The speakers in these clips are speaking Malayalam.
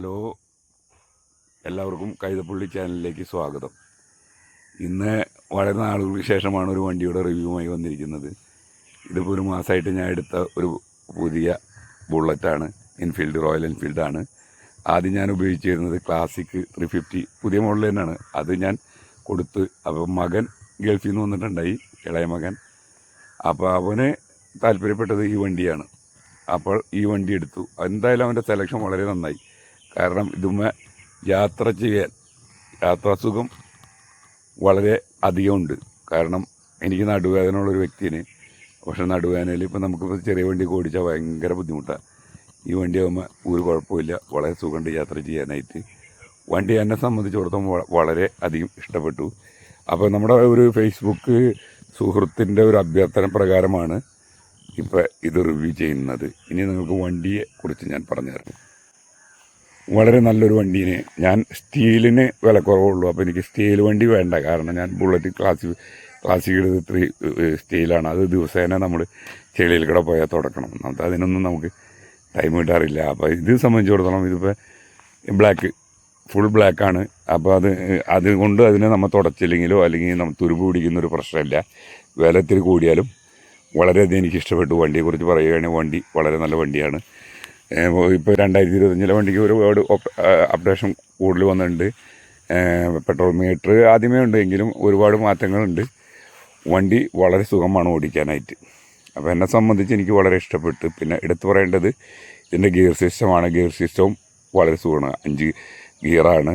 ഹലോ എല്ലാവർക്കും കൈതപ്പള്ളി ചാനലിലേക്ക് സ്വാഗതം. ഇന്ന് വളരെ നാളുകൾക്ക് ശേഷമാണ് ഒരു വണ്ടിയുടെ റിവ്യൂമായി വന്നിരിക്കുന്നത്. ഇതിപ്പോൾ ഒരു മാസമായിട്ട് ഞാൻ എടുത്ത ഒരു പുതിയ ബുള്ളറ്റാണ് എൻഫീൽഡ് റോയൽ എൻഫീൽഡാണ് ആദ്യം ഞാൻ ഉപയോഗിച്ചിരുന്നത് ക്ലാസിക് ത്രീ ഫിഫ്റ്റി പുതിയ മോഡൽ തന്നെയാണ്. അത് ഞാൻ കൊടുത്ത് അപ്പം മകൻ ഗൾഫിൽ നിന്ന് വന്നിട്ടുണ്ടായി ഇളയ മകൻ. അപ്പോൾ അവന് താല്പര്യപ്പെട്ടത് ഈ വണ്ടിയാണ്. അപ്പോൾ ഈ വണ്ടി എടുത്തു. എന്തായാലും അവന്റെ സെലക്ഷൻ വളരെ നന്നായി. കാരണം ഇതുമ്മ യാത്ര ചെയ്യാൻ യാത്രാസുഖം വളരെ അധികമുണ്ട്. കാരണം എനിക്ക് നടുവേദന ഉള്ളൊരു വ്യക്തിന് പക്ഷെ നടുവേദനയിൽ ഇപ്പോൾ നമുക്കിപ്പോൾ ചെറിയ വണ്ടി ഓടിച്ചാൽ ഭയങ്കര ബുദ്ധിമുട്ടാണ് ഈ വണ്ടി ആകുമ്പോൾ ഒരു കുഴപ്പമില്ല. വളരെ സുഖമുണ്ട് യാത്ര ചെയ്യാനായിട്ട്. വണ്ടി എന്നെ സംബന്ധിച്ചിടത്തോളം വളരെ അധികം ഇഷ്ടപ്പെട്ടു. അപ്പോൾ നമ്മുടെ ഒരു ഫേസ്ബുക്ക് സുഹൃത്തിന്റെ ഒരു അഭ്യർത്ഥന പ്രകാരമാണ് ഇപ്പം ഇത് റിവ്യൂ ചെയ്യുന്നത്. ഇനി നിങ്ങൾക്ക് വണ്ടിയെ കുറിച്ച് ഞാൻ പറഞ്ഞുതരാം. വളരെ നല്ലൊരു വണ്ടീനെ. ഞാൻ സ്റ്റീലിന് വില കുറവുള്ളൂ അപ്പോൾ എനിക്ക് സ്റ്റീൽ വണ്ടി വേണ്ട. കാരണം ഞാൻ ബുള്ളറ്റ് ക്ലാസ് ക്ലാസ്സിക് ത്രീ സ്റ്റീലാണ്. അത് ദിവസേന നമ്മൾ ചെളിയിൽ കൂടെ പോയാൽ തുടക്കണം. നമുക്ക് അതിനൊന്നും നമുക്ക് ടൈം കിട്ടാറില്ല. അപ്പോൾ ഇത് സംബന്ധിച്ചിടത്തോളം ഇതിപ്പോൾ ബ്ലാക്ക് ഫുൾ ബ്ലാക്കാണ് അപ്പോൾ അത് അതുകൊണ്ട് അതിനെ നമ്മൾ തുടച്ചില്ലെങ്കിലോ അല്ലെങ്കിൽ നമ്മൾ തുരുമ്പ് പിടിക്കുന്ന ഒരു പ്രശ്നമില്ല. വില ഇത്തിരി കൂടിയാലും വളരെയധികം എനിക്ക് ഇഷ്ടപ്പെട്ടു വണ്ടിയെക്കുറിച്ച് പറയുകയാണെങ്കിൽ വണ്ടി വളരെ നല്ല വണ്ടിയാണ്. ഇപ്പോൾ രണ്ടായിരത്തി ഇരുപത്തഞ്ചിലെ വണ്ടിക്ക് ഒരുപാട് അപ്ഡേഷൻ കൂടുതൽ വന്നിട്ടുണ്ട്. പെട്രോൾ മീറ്റർ ആദ്യമേ ഉണ്ട് എങ്കിലും ഒരുപാട് മാറ്റങ്ങളുണ്ട്. വണ്ടി വളരെ സുഖമാണ് ഓടിക്കാനായിട്ട്. അപ്പോൾ എന്നെ സംബന്ധിച്ച് എനിക്ക് വളരെ ഇഷ്ടപ്പെട്ടു. പിന്നെ എടുത്തു പറയേണ്ടത് ഇതിന്റെ ഗിയർ സിസ്റ്റമാണ്. ഗിയർ സിസ്റ്റവും വളരെ സുഖമാണ്. അഞ്ച് ഗിയറാണ്.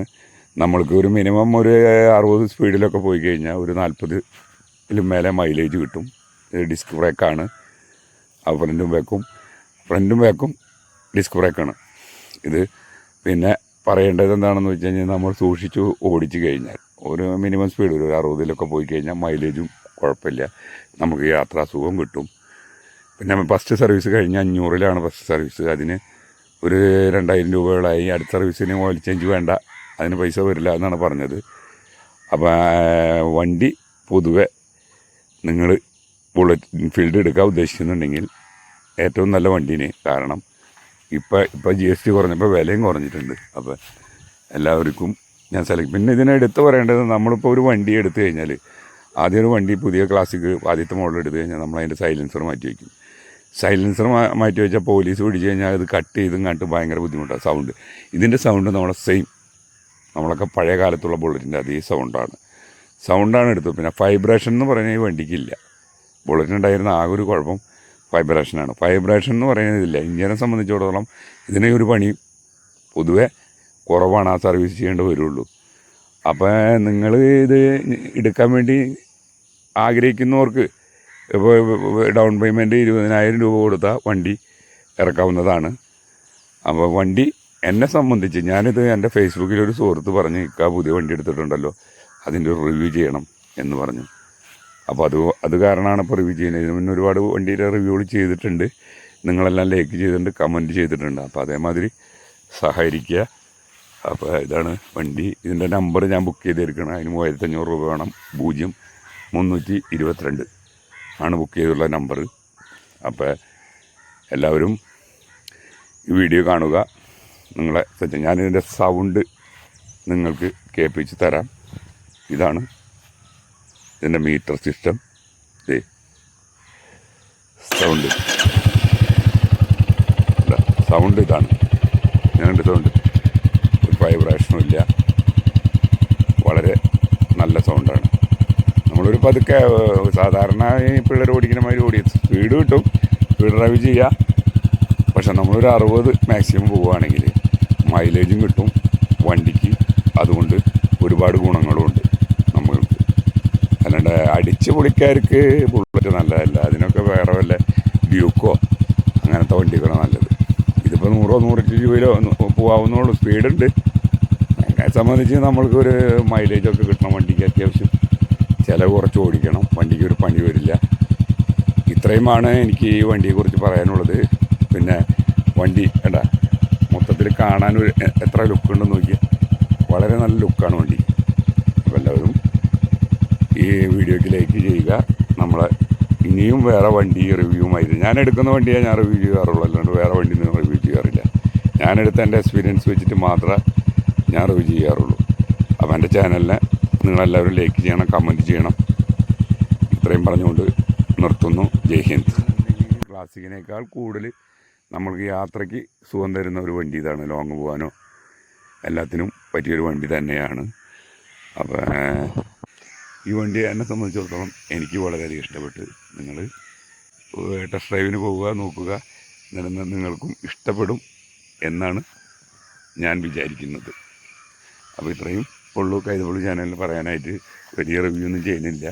നമ്മൾക്ക് ഒരു മിനിമം ഒരു അറുപത് സ്പീഡിലൊക്കെ പോയി കഴിഞ്ഞാൽ ഒരു നാൽപ്പതിലും മേലെ മൈലേജ് കിട്ടും. ഡിസ്ക് ബ്രേക്കാണ്. ഫ്രണ്ടും ബാക്കും ഫ്രണ്ടും ബാക്കും ഡിസ്ക് ബ്രേക്കാണ് ഇത് പിന്നെ പറയേണ്ടത് എന്താണെന്ന് വെച്ച് കഴിഞ്ഞാൽ നമ്മൾ സൂക്ഷിച്ചു ഓടിച്ചു കഴിഞ്ഞാൽ ഒരു മിനിമം സ്പീഡ് ഒരു അറുപതിലൊക്കെ പോയി കഴിഞ്ഞാൽ മൈലേജും കുഴപ്പമില്ല. നമുക്ക് യാത്രാസുഖം കിട്ടും. പിന്നെ ഫസ്റ്റ് സർവീസ് കഴിഞ്ഞ് അഞ്ഞൂറിലാണ് ഫസ്റ്റ് സർവീസ് അതിന് ഒരു രണ്ടായിരം രൂപകളായി അടുത്ത സർവീസിന് ഓയിൽ ചേഞ്ച് വേണ്ട. അതിന് പൈസ വരില്ല എന്നാണ് പറഞ്ഞത്. അപ്പോൾ വണ്ടി പൊതുവെ നിങ്ങൾ ബുള്ളറ്റ് ഫീൽഡ് എടുക്കാൻ ഉദ്ദേശിക്കുന്നുണ്ടെങ്കിൽ ഏറ്റവും നല്ല വണ്ടീനെ കാരണം ഇപ്പം ഇപ്പം ജി എസ് ടി കുറഞ്ഞപ്പോൾ വിലയും കുറഞ്ഞിട്ടുണ്ട്. അപ്പോൾ എല്ലാവർക്കും ഞാൻ സെലക്ട് പിന്നെ ഇതിനെ എടുത്ത് പറയേണ്ടത് നമ്മളിപ്പോൾ ഒരു വണ്ടി എടുത്തു കഴിഞ്ഞാൽ ആദ്യം ഒരു വണ്ടി പുതിയ ക്ലാസിക് ആദ്യത്തെ മോഡൽ എടുത്തു കഴിഞ്ഞാൽ നമ്മൾ അതിന്റെ സൈലൻസർ മാറ്റി വയ്ക്കും സൈലൻസർ മാറ്റി വെച്ചാൽ പോലീസ് പിടിച്ച് കഴിഞ്ഞാൽ അത് കട്ട് ചെയ്തും കണ്ട് ഭയങ്കര ബുദ്ധിമുട്ടാണ് സൗണ്ട് ഇതിന്റെ സൗണ്ട് നമ്മളെ സെയിം നമ്മളൊക്കെ പഴയ കാലത്തുള്ള ബുള്ളറ്റിന്റെ അതേ സൗണ്ടാണ് സൗണ്ടാണ് എടുത്തത്. പിന്നെ ഫൈബ്രേഷൻ എന്ന് പറഞ്ഞാൽ ഈ വണ്ടിക്കില്ല ബുള്ളറ്റിനുണ്ടായിരുന്ന ആകെ ഒരു കുഴപ്പം ഫൈബ്രേഷനാണ് വൈബ്രേഷൻ എന്ന് പറയുന്നതില്ല ഇഞ്ചിനെ സംബന്ധിച്ചിടത്തോളം ഇതിനെ ഒരു പണി പൊതുവെ കുറവാണ് ആ സർവീസ് ചെയ്യേണ്ടി വരുള്ളൂ. അപ്പോൾ നിങ്ങൾ ഇത് എടുക്കാൻ വേണ്ടി ആഗ്രഹിക്കുന്നവർക്ക് ഇപ്പോൾ ഡൗൺ പേയ്മെന്റ് ഇരുപതിനായിരം രൂപ കൊടുത്താൽ വണ്ടി ഇറക്കാവുന്നതാണ്. അപ്പോൾ വണ്ടി എന്നെ സംബന്ധിച്ച് ഞാനിത് എന്റെ ഫേസ്ബുക്കിൽ ഒരു സുഹൃത്ത് പറഞ്ഞ് ഇക്കാ പുതിയ വണ്ടി എടുത്തിട്ടുണ്ടല്ലോ അതിന്റെ റിവ്യൂ ചെയ്യണം എന്ന് പറഞ്ഞു. അപ്പോൾ അത് അത് കാരണമാണ് ഇപ്പോൾ റിവ്യൂ ചെയ്യുന്നത്. ഇതിന് മുന്നേ ഒരുപാട് വണ്ടിയുടെ റിവ്യൂകൾ ചെയ്തിട്ടുണ്ട്. നിങ്ങളെല്ലാം ലൈക്ക് ചെയ്തിട്ടുണ്ട് കമന്റ് ചെയ്തിട്ടുണ്ട്. അപ്പോൾ അതേമാതിരി സഹകരിക്കുക. അപ്പോൾ ഇതാണ് വണ്ടി. ഇതിന്റെ നമ്പർ ഞാൻ ബുക്ക് ചെയ്തിരിക്കണം അതിന് മൂവായിരത്തഞ്ഞൂറ് രൂപ വേണം. പൂജ്യം മുന്നൂറ്റി ഇരുപത്തിരണ്ട് ആണ് ബുക്ക് ചെയ്തുള്ള നമ്പർ അപ്പോൾ എല്ലാവരും ഈ വീഡിയോ കാണുക. നിങ്ങളെ ഞാനിതിന്റെ സൗണ്ട് നിങ്ങൾക്ക് കേൾപ്പിച്ച് തരാം. ഇതാണ് ഇതിന്റെ മീറ്റർ സിസ്റ്റം. സൗണ്ട് സൗണ്ട് ഇതാണ്. ഞാൻ സൗണ്ട് ഒരു വൈബ്രേഷനും ഇല്ല. വളരെ നല്ല സൗണ്ടാണ് നമ്മളൊരു പതുക്കെ സാധാരണ ഈ പിള്ളേർ ഓടിക്കുന്ന മാതിരി ഓടി. സ്പീഡ് കിട്ടും. സ്പീഡ് ഡ്രൈവ് ചെയ്യുക പക്ഷെ നമ്മളൊരു അറുപത് മാക്സിമം പോവുകയാണെങ്കിൽ മൈലേജും കിട്ടും വണ്ടിക്ക്. അതുകൊണ്ട് ഒരുപാട് ഗുണങ്ങളുമുണ്ട് അടിച്ച് പൊളിക്കാർക്ക് ബുള്ളറ്റ് നല്ലതല്ല. അതിനൊക്കെ വേറെ വല്ല ഡ്യൂക്കോ അങ്ങനത്തെ വണ്ടികളോ നല്ലത്. ഇതിപ്പോൾ നൂറോ നൂറ്റി രൂപയിലോ പോകാവുന്നുള്ളൂ സ്പീഡുണ്ട് എന്നെ സംബന്ധിച്ച് നമ്മൾക്ക് ഒരു മൈലേജൊക്കെ കിട്ടണം വണ്ടിക്ക് അത്യാവശ്യം. ചിലവ് കുറച്ച് ഓടിക്കണം. വണ്ടിക്ക് ഒരു പണി വരില്ല. ഇത്രയുമാണ് എനിക്ക് ഈ വണ്ടിയെക്കുറിച്ച് പറയാനുള്ളത്. പിന്നെ വണ്ടി വേണ്ട മൊത്തത്തിൽ കാണാൻ ഒരു എത്ര ലുക്കുണ്ടെന്ന് നോക്കിയാൽ വളരെ നല്ല ലുക്കാണ് വണ്ടി. അപ്പോൾ എല്ലാവരും ഈ വീഡിയോയ്ക്ക് ലൈക്ക് ചെയ്യുക. നമ്മളെ ഇനിയും വേറെ വണ്ടി റിവ്യൂമായിരുന്നു ഞാൻ എടുക്കുന്ന വണ്ടിയെ ഞാൻ റിവ്യൂ ചെയ്യാറുള്ളൂ. അല്ലാണ്ട് വേറെ വണ്ടി ഒന്നും റിവ്യൂ ചെയ്യാറില്ല. ഞാനെടുത്ത എന്റെ എക്സ്പീരിയൻസ് വെച്ചിട്ട് മാത്രമേ ഞാൻ റിവ്യൂ ചെയ്യാറുള്ളൂ. അപ്പോൾ എന്റെ ചാനലിനെ നിങ്ങളെല്ലാവരും ലൈക്ക് ചെയ്യണം കമന്റ് ചെയ്യണം. ഇത്രയും പറഞ്ഞുകൊണ്ട് നിർത്തുന്നു. ജയ് ഹിന്ദ്. ക്ലാസിക്കിനേക്കാൾ കൂടുതൽ നമ്മൾക്ക് യാത്രയ്ക്ക് സുഖം തരുന്ന ഒരു വണ്ടി ഇതാണ്. ലോങ് പോകാനോ എല്ലാത്തിനും പറ്റിയൊരു വണ്ടി തന്നെയാണ്. അപ്പോൾ ഈ വണ്ടി എന്നെ സംബന്ധിച്ചിടത്തോളം എനിക്ക് വളരെയധികം ഇഷ്ടപ്പെട്ട്. നിങ്ങൾ ടെസ്റ്റ് ഡ്രൈവിന് പോവുക നോക്കുക എന്നിട്ട് നിങ്ങൾക്കും ഇഷ്ടപ്പെടും എന്നാണ് ഞാൻ വിചാരിക്കുന്നത്. അപ്പോൾ ഇത്രയും ഉള്ളൂ. കൈതപ്പള്ളി ചാനലിൽ പറയാനായിട്ട് വലിയ റിവ്യൂ ഒന്നും ചെയ്യുന്നില്ല.